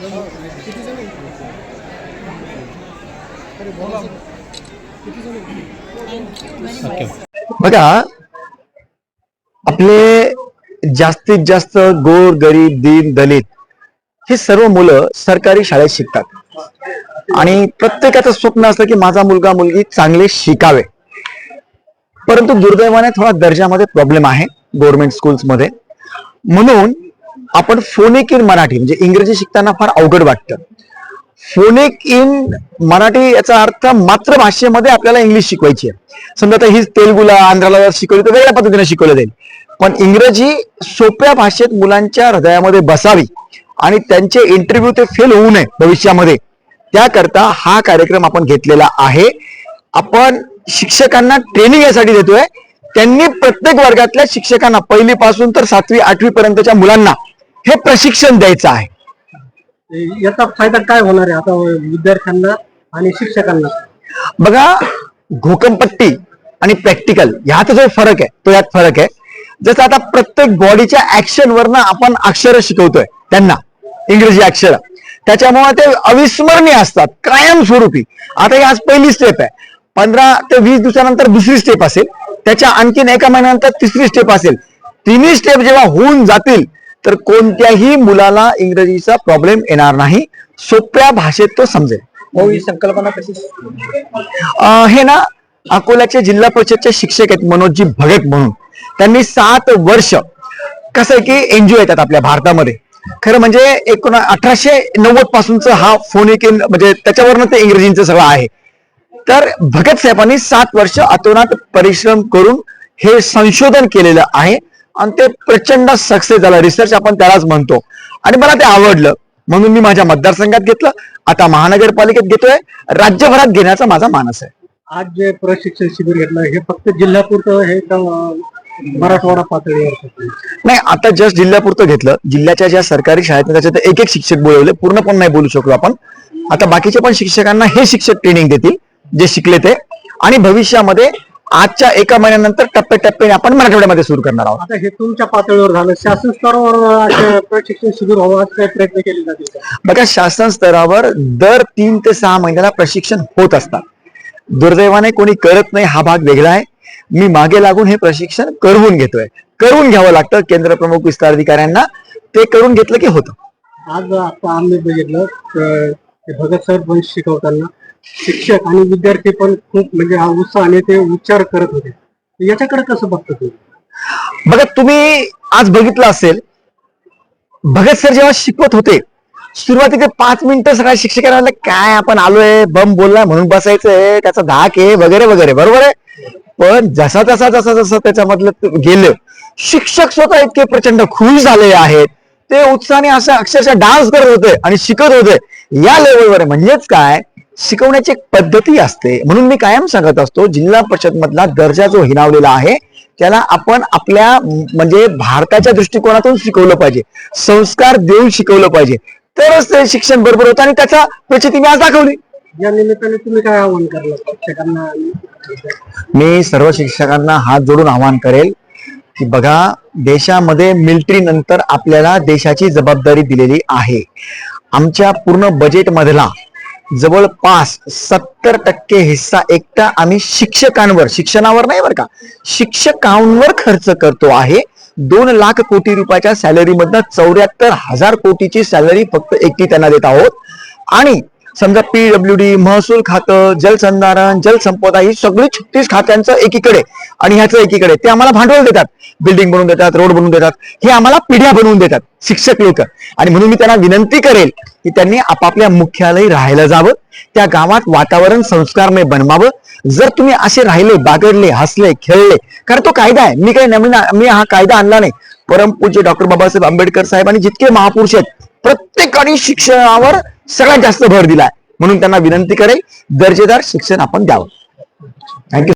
किती जण अरे बोला. किती जण बघा आपले जास्तीत जास्त गोर गरीब दीन दलित हे सर्व मुलं सरकारी शाळेत शिकतात आणि प्रत्येकाचं स्वप्न असतं की माझा मुलगा मुलगी चांगले शिकावे परंतु दुर्दैवाने थोडा दर्जामध्ये प्रॉब्लेम आहे गव्हर्नमेंट स्कूल्समध्ये म्हणून आपण फोनिक इन मराठी म्हणजे इंग्रजी शिकताना फार अवघड वाटतं. फोनिक इन मराठी याचा अर्थ मातृभाषेमध्ये आपल्याला इंग्लिश शिकवायची आहे. समजा आता ही तेलगुला आंध्राला जर शिकवली तर वेगळ्या पद्धतीने शिकवलं जाईल. पण इंग्रजी सोप्या भाषेत मुलांच्या हृदयामध्ये बसावी आणि त्यांचे इंटरव्ह्यू ते फेल होऊ नये भविष्यामध्ये. त्याकरता हा कार्यक्रम आपण घेतलेला आहे. आपण शिक्षकांना ट्रेनिंग यासाठी देतोय. त्यांनी प्रत्येक वर्गातल्या शिक्षकांना पहिलीपासून तर सातवी आठवी पर्यंतच्या मुलांना हे प्रशिक्षण द्यायचं आहे. याचा फायदा काय होणार आहे आता विद्यार्थ्यांना आणि शिक्षकांना? बघा घोकंपट्टी आणि प्रॅक्टिकल ह्यात जो फरक आहे तो यात फरक आहे. जसं आता प्रत्येक बॉडीच्या ऍक्शन वरनं आपण अक्षर शिकवतोय त्यांना इंग्रजी अक्षर. त्याच्यामुळे ते अविस्मरणीय असतात कायमस्वरूपी. आता ही आज पहिली स्टेप आहे. पंधरा ते वीस दिवसानंतर दुसरी स्टेप असेल. त्याच्या आणखीन एका महिन्यानंतर तिसरी स्टेप असेल. तिन्ही स्टेप जेव्हा होऊन जातील तर कोणत्याही मुलाला इंग्रजीचा प्रॉब्लेम येणार नाही. सोप्या भाषेत तो समजेल. हो संकल्पना कशी? हे ना अकोल्याचे जिल्हा परिषदचे शिक्षक आहेत मनोजजी भगत म्हणून. त्यांनी सात वर्ष कसं आहे की एनजीओ येतात आपल्या भारतामध्ये. खरं म्हणजे एकोण अठराशे नव्वद पासूनच हा फोनिक म्हणजे त्याच्यावरनं ते इंग्रजींचं सगळं आहे. तर भगत साहेबांनी सात वर्ष अतोनात परिश्रम करून हे संशोधन केलेलं आहे. आणि ते प्रचंड सक्सेस झालं. रिसर्च आपण त्यालाच म्हणतो. आणि मला ते आवडलं. म्हणून मी माझ्या मतदारसंघात घेतलं. आता महानगरपालिकेत घेतोय. राज्यभरात घेण्याचा माझा मानस आहे. आज जे प्रशिक्षण शिबिर घेतलं हे फक्त जिल्ह्यापुरतं हे मराठवाडा पातळीवर? नाही आता जस्ट जिल्ह्यापुरतं घेतलं. जिल्ह्याच्या ज्या सरकारी शाळेत त्याच्यात एक एक शिक्षक बोलवले. पूर्ण पण नाही बोलू शकलो आपण. आता बाकीच्या पण शिक्षकांना हे शिक्षक ट्रेनिंग देतील. जे शिकले ते. आणि भविष्यामध्ये आजच्या एका महिन्यानंतर टप्प्याटप्प्याने आपण मराठवाड्यामध्ये सुरू करणार आहोत. आता हे तुमच्या पातळीवर झालं. शासन स्तरावर प्रशिक्षण शिबिर व्हावं काही प्रयत्न केले जातील? बघा शासन स्तरावर दर तीन ते सहा महिन्याला प्रशिक्षण होत असतात. दुर्दैवाने कोणी करत नाही हा भाग वेगळा आहे. मी मागे लागून हे प्रशिक्षण करवून घेतोय. करून घ्यावं लागतं केंद्र प्रमुख विस्तार अधिकाऱ्यांना. ते करून घेतलं की होतं. आज आता आम्ही बघितलं भगत वंश शिकवताना शिक्षक आणि विद्यार्थी पण खूप म्हणजे हा उत्साहाने ते उच्चार करत होते. याच्याकडे कसं बघतो तुम्ही? बघा तुम्ही आज बघितलं असेल भगत सर जेव्हा शिकवत होते सुरुवातीचे पाच मिनिटं सगळ्या शिक्षकांना काय आपण आलोय? बम बोललाय म्हणून बसायचंय त्याचा धाक आहे वगैरे वगैरे. बरोबर आहे? पण जसा जसा जसा जसं त्याच्यामधलं गेलं शिक्षक स्वतः इतके प्रचंड खुश झाले आहेत. ते उत्साहाने असं अक्षरशः डान्स करत होते आणि शिकत होते. या लेवलवर म्हणजेच काय? शिकवण्याची एक पद्धती असते. म्हणून मी कायम सांगत असतो जिल्हा परिषद मधला दर्जा जो हिनावलेला आहे त्याला आपण आपल्या म्हणजे भारताच्या दृष्टिकोनातून शिकवलं पाहिजे. संस्कार देऊन शिकवलं पाहिजे. तरच ते शिक्षण बरोबर होतं आणि त्याचा प्रचिती मी आज दाखवली. या निमित्ताने तुम्ही काय आव्हान करलं? शिक्षकांना मी सर्व शिक्षकांना हात जोडून आवाहन करेल की बघा देशामध्ये मिलिटरी नंतर आपल्याला देशाची जबाबदारी दिलेली आहे. आमच्या पूर्ण बजेट मधला जवळपास सत्तर टक्के हिस्सा एकटा आम्ही शिक्षकांवर शिक्षणावर नाही बरं का शिक्षकांवर खर्च करतो आहे. दोन लाख कोटी रुपयाच्या सॅलरीमधनं चौऱ्याहत्तर हजार कोटीची सॅलरी फक्त एकटी त्यांना देत आहोत. आणि समजा पीडब्ल्यू डी महसूल खातं जलसंधारण जलसंपदा ही सगळी छत्तीस खात्यांचं एकीकडे आणि ह्याचं एकीकडे ते आम्हाला भांडवल देतात. बिल्डिंग बनवून देतात रोड बनवून देतात. हे आम्हाला पिढ्या बनवून देतात शिक्षक लोक. आणि म्हणून मी त्यांना विनंती करेल की त्यांनी आपापल्या मुख्यालय राहायला जावं त्या गावात वातावरण संस्कारमय बनवावं. जर तुम्ही असे राहिले बागडले हसले खेळले कारण तो कायदा आहे. मी काही नवीन मी हा कायदा आणला नाही. परमपूज्य डॉक्टर बाबासाहेब आंबेडकर साहेबांनी जितके महापुरुष आहेत प्रत्येकाने शिक्षणावर सगळ्यात जास्त भर दिलाय. म्हणून त्यांना विनंती करेल दर्जेदार शिक्षण आपण द्यावं.